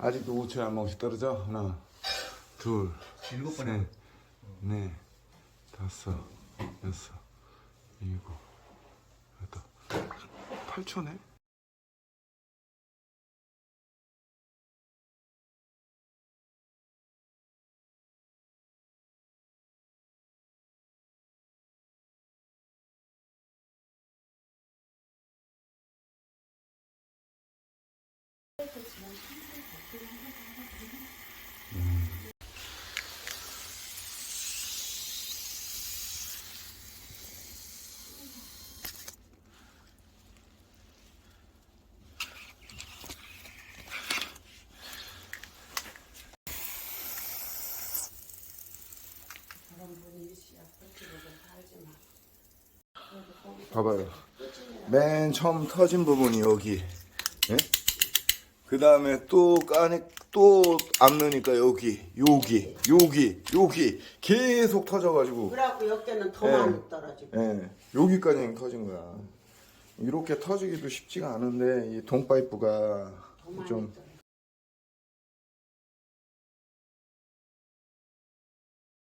아직도 5초에 한 번씩 떨어져. 하나, 둘, 일곱 번에 셋, 넷, 다섯, 여섯, 일곱, 여덟. 8초네? 봐봐요. 맨 처음 터진 부분이 여기. 예? 그 다음에 또 까니 또안 넣으니까 여기, 여기, 여기, 여기 계속 터져가지고 그래갖고 역대는 더 예. 많이 떨어지고 예, 여기까지 터진 거야. 이렇게 터지기도 쉽지가 않은데 이 동파이프가 좀